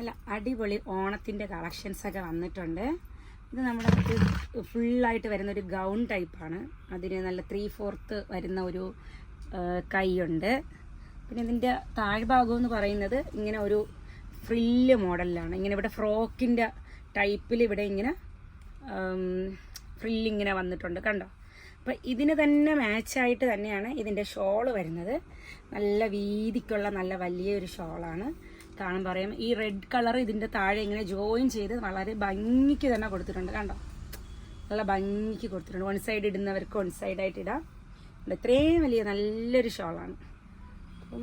നല്ല അടിപൊളി ഓണത്തിന്റെ കളക്ഷൻസൊക്കെ വന്നിട്ടുണ്ട്. ഇത് നമ്മുടെ ഫുള്ളായിട്ട് വരുന്ന ഒരു ഗൗൺ ടൈപ്പാണ് അതിന് നല്ല ത്രീ ഫോർത്ത് വരുന്ന ഒരു കൈയുണ്ട്. പിന്നെ ഇതിന്റെ താഴ്ഭാഗം എന്ന് പറയുന്നത് ഇങ്ങനെ ഒരു ഫ്രില്ല് മോഡലിലാണ് ഇങ്ങനെ ഇവിടെ ഫ്രോക്കിന്റെ ടൈപ്പിൽ ഇവിടെ ഇങ്ങനെ ഫ്രില്ലിങ്ങനെ വന്നിട്ടുണ്ട്. കണ്ടോ? അപ്പം ഇതിന് തന്നെ മാച്ചായിട്ട് തന്നെയാണ് ഇതിന്റെ ഷോൾ വരുന്നത്. നല്ല വീതിക്കുള്ള നല്ല വലിയൊരു ഷോളാണ് കാണാൻ പറയാം. ഈ റെഡ് കളർ ഇതിന്റെ താഴെ ഇങ്ങനെ ജോയിൻ ചെയ്ത് വളരെ ഭംഗിക്ക് തന്നെ കൊടുത്തിട്ടുണ്ട്. കണ്ടോ? നല്ല ഭംഗിക്ക് കൊടുത്തിട്ടുണ്ട്. വൺ സൈഡ് ഇടുന്നവർക്ക് വൺ സൈഡായിട്ട് ഇടാം. ഇത് ഇത്രയും വലിയ നല്ലൊരു ഷോളാണ് അപ്പം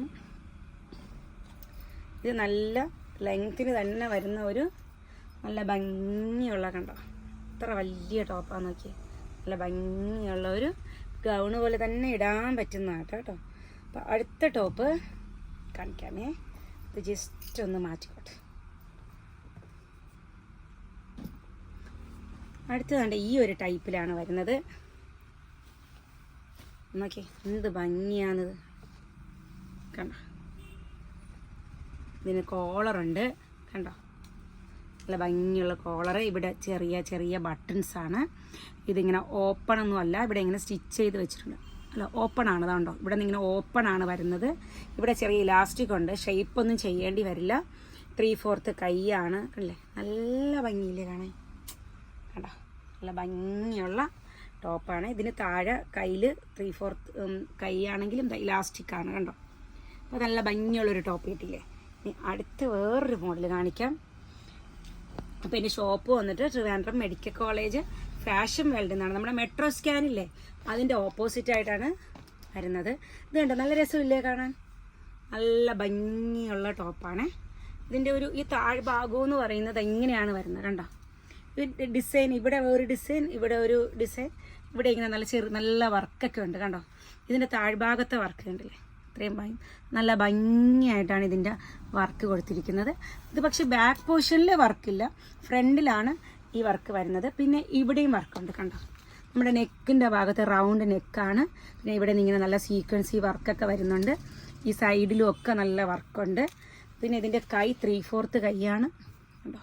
ഇത് നല്ല ലെങ്ത്തിന് തന്നെ വരുന്ന ഒരു നല്ല ഭംഗിയുള്ള കണ്ടോ? ഇത്ര വലിയ ടോപ്പാന്ന് നോക്കി നല്ല ഭംഗിയുള്ള ഒരു ഗൗണ് പോലെ തന്നെ ഇടാൻ പറ്റുന്നതാണ് കേട്ടോ. അപ്പം അടുത്ത ടോപ്പ് കാണിക്കാമേ. ഇത് ജസ്റ്റ് ഒന്ന് മാറ്റിക്കോട്ടെ. അടുത്തതാണ്ട് ഈ ഒരു ടൈപ്പിലാണ് വരുന്നത്. നോക്കി എന്ത് ഭംഗിയാണിത് കണ്ടോ? ഇതിന് കോളറുണ്ട് കണ്ടോ? നല്ല ഭംഗിയുള്ള കോളർ ഇവിടെ ചെറിയ ചെറിയ ബട്ടൺസാണ് ഇതിങ്ങനെ ഓപ്പൺ ഒന്നും അല്ല ഇവിടെ ഇങ്ങനെ സ്റ്റിച്ച് ചെയ്ത് വെച്ചിട്ടുണ്ട്. അല്ല ഓപ്പൺ ആണ്. അതുകൊണ്ടോ ഇവിടെ നിന്ന് ഇങ്ങനെ ഓപ്പൺ ആണ് വരുന്നത്. ഇവിടെ ചെറിയ ഇലാസ്റ്റിക് ഉണ്ട്. ഷേപ്പ് ഒന്നും ചെയ്യേണ്ടി വരില്ല. ത്രീ ഫോർത്ത് കൈയാണ്. അല്ലേ നല്ല ഭംഗിയില്ലേ കാണാൻ? കണ്ടോ? നല്ല ഭംഗിയുള്ള ടോപ്പാണ് ഇതിന് താഴെ കയ്യിൽ ത്രീ ഫോർത്ത് കൈയാണെങ്കിലും ഇലാസ്റ്റിക് ആണ്. കണ്ടോ? അപ്പോൾ നല്ല ഭംഗിയുള്ളൊരു ടോപ്പ് കിട്ടില്ലേ ഇനി അടുത്ത് വേറൊരു മോഡൽ കാണിക്കാം. അപ്പോൾ ഇനി ഷോപ്പ് വന്നിട്ട് Trivandrum medical college fashion world എന്നാണ്. നമ്മുടെ മെട്രോ സ്കാനില്ലേ അതിന്റെ ഓപ്പോസിറ്റ് ആയിട്ടാണ് വരുന്നത്. ഇത് കണ്ടോ? നല്ല രസമില്ലേ കാണാൻ? നല്ല ഭംഗിയുള്ള ടോപ്പാണ് ഇതിന്റെ ഒരു ഈ താഴ്ഭാഗം എന്ന് പറയുന്നത് എങ്ങനെയാണ് വരുന്നത്. കണ്ടോ? ഈ ഡിസൈൻ ഇവിടെ ഒരു ഡിസൈൻ ഇവിടെ ഒരു ഡിസൈൻ ഇവിടെ ഇങ്ങനെ നല്ല ചെറു നല്ല വർക്കൊക്കെ ഉണ്ട്. കണ്ടോ? ഇതിന്റെ താഴ്ഭാഗത്തെ വർക്ക് ഉണ്ടല്ലേ ഇത്രയും നല്ല ഭംഗിയായിട്ടാണ് ഇതിന്റെ വർക്ക് കൊടുത്തിരിക്കുന്നത്. ഇത് പക്ഷേ ബാക്ക് പോർഷനിൽ വർക്കില്ല. ഫ്രണ്ടിലാണ് ഈ വർക്ക് വരുന്നത്. പിന്നെ ഇവിടെയും വർക്കുണ്ട് കണ്ടോ? നമ്മുടെ നെക്കിന്റെ ഭാഗത്ത് റൗണ്ട് നെക്കാണ്. പിന്നെ ഇവിടെ നിന്ന് ഇങ്ങനെ നല്ല സീക്വൻസി വർക്കൊക്കെ വരുന്നുണ്ട്. ഈ സൈഡിലും ഒക്കെ നല്ല വർക്കുണ്ട്. പിന്നെ ഇതിന്റെ കൈ ത്രീ ഫോർത്ത് കൈയാണ്. കണ്ടോ?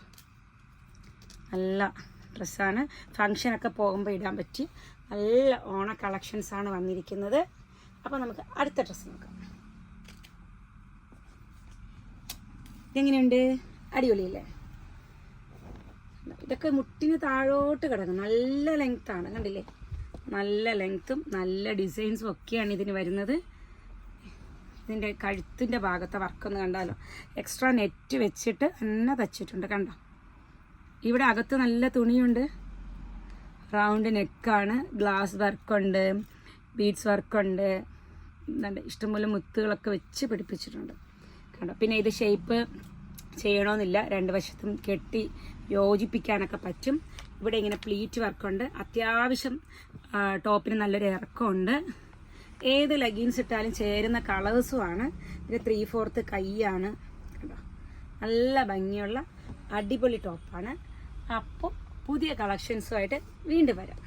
നല്ല ഡ്രസ്സാണ് ഫങ്ഷനൊക്കെ പോകുമ്പോൾ ഇടാൻ പറ്റി. നല്ല ഓണ കളക്ഷൻസാണ് വന്നിരിക്കുന്നത്. അപ്പോൾ നമുക്ക് അടുത്ത ഡ്രസ്സ് നോക്കാം. എങ്ങനെയുണ്ട് അടിപൊളിയല്ലേ? ഇതൊക്കെ മുട്ടിന് താഴോട്ട് കിടക്കും. നല്ല ലെങ്ത്താണ് കണ്ടില്ലേ? നല്ല ലെങ്ത്തും നല്ല ഡിസൈൻസും ഒക്കെയാണ് ഇതിന് വരുന്നത്. ഇതിന്റെ കഴുത്തിന്റെ ഭാഗത്തെ വർക്കൊന്ന് കണ്ടാലോ? എക്സ്ട്രാ നെറ്റ് വെച്ചിട്ട് തന്നെ തച്ചിട്ടുണ്ട്. കണ്ടോ? ഇവിടെ അകത്ത് നല്ല തുണിയുണ്ട്. റൗണ്ട് നെക്കാണ് ഗ്ലാസ് വർക്കുണ്ട് ബീഡ്സ് വർക്കുണ്ട് എന്താണ് ഇഷ്ടംപോലെ മുത്തുകളൊക്കെ വെച്ച് പിടിപ്പിച്ചിട്ടുണ്ട്. കണ്ടോ? പിന്നെ ഇത് ഷേപ്പ് ചെയ്യണമെന്നില്ല രണ്ട് വശത്തും കെട്ടി യോജിപ്പിക്കാനൊക്കെ പറ്റും. ഇവിടെ ഇങ്ങനെ പ്ലീറ്റ് വർക്കുണ്ട് അത്യാവശ്യം ടോപ്പിന് നല്ലൊരു ഇറക്കമുണ്ട്. ഏത് ലെഗിൻസ് ഇട്ടാലും ചേരുന്ന കളേഴ്സുമാണ് ഇത് ത്രീ ഫോർത്ത് കൈയാണ്. കണ്ടോ? നല്ല ഭംഗിയുള്ള അടിപൊളി ടോപ്പാണ്. അപ്പോൾ പുതിയ കളക്ഷൻസുമായിട്ട് വീണ്ടും വരാം.